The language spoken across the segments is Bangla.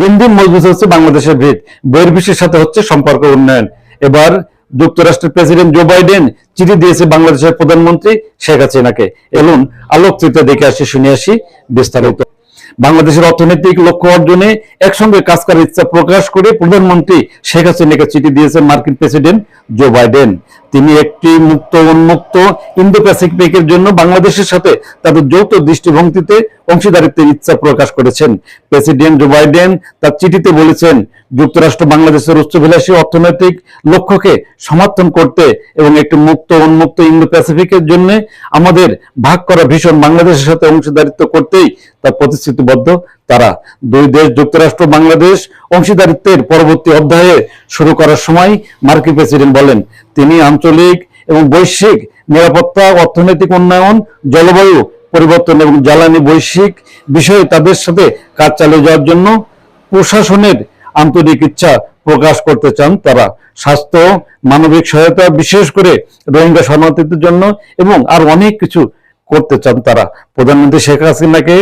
দিন দিন মজবুত হচ্ছে বাংলাদেশের ভিত। বহির্বিশ্বের সাথে হচ্ছে সম্পর্ক উন্নয়ন। এবার যুক্তরাষ্ট্রের প্রেসিডেন্ট জো বাইডেন চিঠি দিয়েছে বাংলাদেশের প্রধানমন্ত্রী শেখ হাসিনাকে। এলুন আলোকচিত্র দেখে আসি, শুনে আসি বিস্তারিত। বাংলাদেশের অর্থনৈতিক লক্ষ্য অর্জনে একসঙ্গে কাজ করার ইচ্ছা প্রকাশ করে প্রধানমন্ত্রী শেখ হাসিনাকে চিঠি দিয়েছেন মার্কিন প্রেসিডেন্ট জো বাইডেন। তিনি একটি মুক্ত, উন্মুক্ত ইন্দো প্যাসিফিকের জন্য বাংলাদেশের সাথে তাদের যৌথ দৃষ্টিভঙ্গিতে অংশীদারিত্বের ইচ্ছা প্রকাশ করেছেন। প্রেসিডেন্ট জো বাইডেন তার চিঠিতে বলেছেন, যুক্তরাষ্ট্র বাংলাদেশের উচ্চভিলাষী অর্থনৈতিক লক্ষ্যকে সমর্থন করতে এবং একটি মুক্ত, উন্মুক্ত ইন্দো প্যাসিফিকের জন্য আমাদের ভাগ করা ভীষণ বাংলাদেশের সাথে অংশীদারিত্ব করতেই তার প্রতিশ্রুতিবদ্ধ তারা। দুই দেশ, যুক্তরাষ্ট্র, বাংলাদেশ অংশীদারিত্বের পরবর্তী অধ্যায়ে শুরু করার সময় মার্কিন প্রেসিডেন্ট বলেন, তিনি আঞ্চলিক এবং বৈশ্বিক নিরাপত্তা, অর্থনৈতিক উন্নয়ন, জলবায়ু পরিবর্তন এবং জ্বালানি বৈশ্বিক বিষয়ে তাদের সাথে কাজ চালিয়ে যাওয়ার জন্য প্রশাসনের আন্তরিক ইচ্ছা প্রকাশ করতে চান তারা। স্বাস্থ্য, মানবিক সহায়তা বিশেষ করে রোহিঙ্গা শরণার্থীদের জন্য এবং আর অনেক কিছু করতে চান তারা। প্রধানমন্ত্রী শেখ হাসিনাকে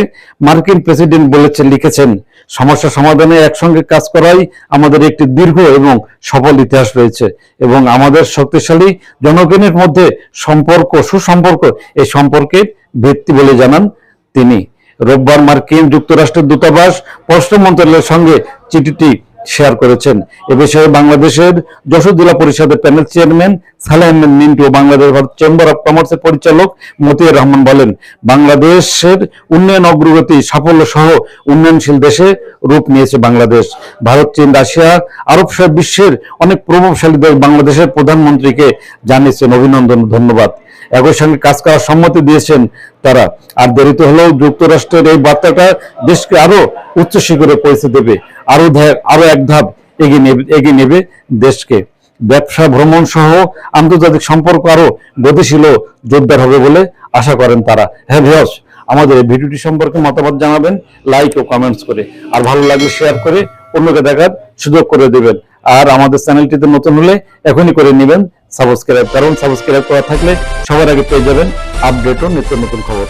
মার্কিন প্রেসিডেন্ট বলেছেন, লিখেছেন, সমস্যা সমাধানে একসঙ্গে কাজ করাই আমাদের একটি দীর্ঘ এবং সফল ইতিহাস রয়েছে এবং আমাদের শক্তিশালী জনগণের মধ্যে সম্পর্ক, সুসম্পর্ক, এই সম্পর্কের ভিত্তি বলে জানান তিনি। রোববার মার্কিন যুক্তরাষ্ট্রের দূতাবাস পররাষ্ট্র মন্ত্রণালয়ের সঙ্গে চিঠিটি শেয়ার করেছেন। এ বিষয়ে বাংলাদেশের যশোর জেলা পরিষদের panel chairman Saleh Ahmed Mintu Bangladesh Bharat chamber of কমার্সের পরিচালক মতিয়ার রহমান বলেন, বাংলাদেশের উন্নয়ন অগ্রগতি সাফল্য সহ উন্নয়নশীল দেশে রূপ নিয়েছে বাংলাদেশ। ভারত, চীন, রাশিয়া, আরব সহ বিশ্বের অনেক প্রভাবশালী দেশ বাংলাদেশের প্রধানমন্ত্রীকে জানিয়েছেন অভিনন্দন ধন্যবাদ। একই সঙ্গে কাজ করার সম্মতি দিয়েছেন তারা। আর দেরিতে হলেও যুক্তরাষ্ট্রের এই বার্তাটা দেশকে আরও উচ্চ শিখরে পৌঁছে দেবে। আরও আরও এক ধাপ এগিয়ে নেবে এগিয়ে নেবে দেশকে। ব্যবসা ভ্রমণ সহ আন্তর্জাতিক সম্পর্ক আরও গতিশীল জোরদার হবে বলে আশা করেন তারা। হ্যাঁ ভিওস আমাদের এই ভিডিওটি সম্পর্কে মতামত জানাবেন লাইক ও কমেন্টস করে। আর ভালো লাগলে শেয়ার করে অন্যকে দেখার সুযোগ করে দেবেন। আর আমাদের চ্যানেলটিতে নতুন হলে এখনই করে নেবেন। সাবস্ক্রাইব কারণ সাবস্ক্রাইব করা থাকলে সবার আগে পেয়ে যাবেন আপডেট ও নিত্য নতুন খবর।